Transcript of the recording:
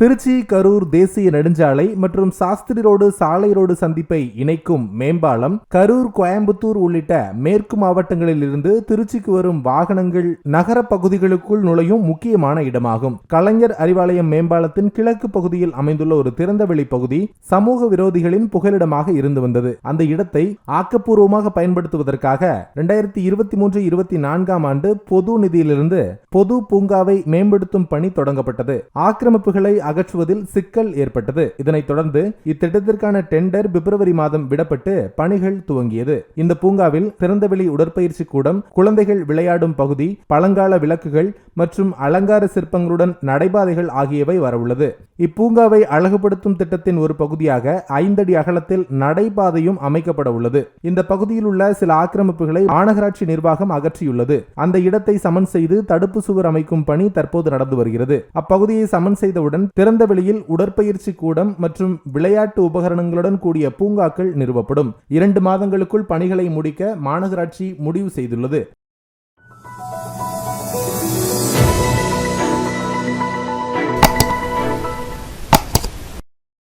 திருச்சி கரூர் தேசிய நெடுஞ்சாலை மற்றும் சாஸ்திரி ரோடு சாலை ரோடு சந்திப்பை இணைக்கும் மேம்பாலம் கரூர் கோயம்புத்தூர் உள்ளிட்ட மேற்கு மாவட்டங்களில் இருந்து திருச்சிக்கு வரும் வாகனங்கள் நகர பகுதிகளுக்குள் நுழையும் முக்கியமான இடமாகும். கலைஞர் அறிவாலயம் மேம்பாலத்தின் கிழக்கு பகுதியில் அமைந்துள்ள ஒரு திறந்தவெளி பகுதி சமூக விரோதிகளின் புகலிடமாக இருந்து வந்தது. அந்த இடத்தை ஆக்கப்பூர்வமாக பயன்படுத்துவதற்காக இரண்டாயிரத்தி இருபத்தி மூன்று இருபத்தி நான்காம் ஆண்டு பொது நிதியிலிருந்து பொது பூங்காவை மேம்படுத்தும் பணி தொடங்கப்பட்டது. ஆக்கிரமிப்புகள் அகற்றுவதில் சிக்கல் ஏற்பட்டது. இதனைத் தொடர்ந்து இத்திட்டத்திற்கான டெண்டர் பிப்ரவரி மாதம் விடப்பட்டு பணிகள் துவங்கியது. இந்த பூங்காவில் திறந்தவெளி உடற்பயிற்சி கூடம் குழந்தைகள் விளையாடும் பகுதி பழங்கால விளக்குகள் மற்றும் அலங்கார சிற்பங்களுடன் நடைபாதைகள் ஆகியவை வரவுள்ளது. இப்பூங்காவை அழகுபடுத்தும் திட்டத்தின் ஒரு பகுதியாக ஐந்தடி அகலத்தில் நடைபாதையும் அமைக்கப்பட உள்ளது இந்த பகுதியில் உள்ள சில ஆக்கிரமிப்புகளை மாநகராட்சி நிர்வாகம் அகற்றியுள்ளது. அந்த இடத்தை சமன் செய்து தடுப்பு சுவர் அமைக்கும் பணி தற்போது நடந்து வருகிறது. அப்பகுதியை சமன் செய்தவுடன் திறந்த வெளியில் உடற்பயிற்சி கூடம் மற்றும் விளையாட்டு உபகரணங்களுடன் கூடிய பூங்காக்கள் நிறுவப்படும். இரண்டு மாதங்களுக்குள் பணிகளை முடிக்க மாநகராட்சி முடிவு செய்துள்ளது.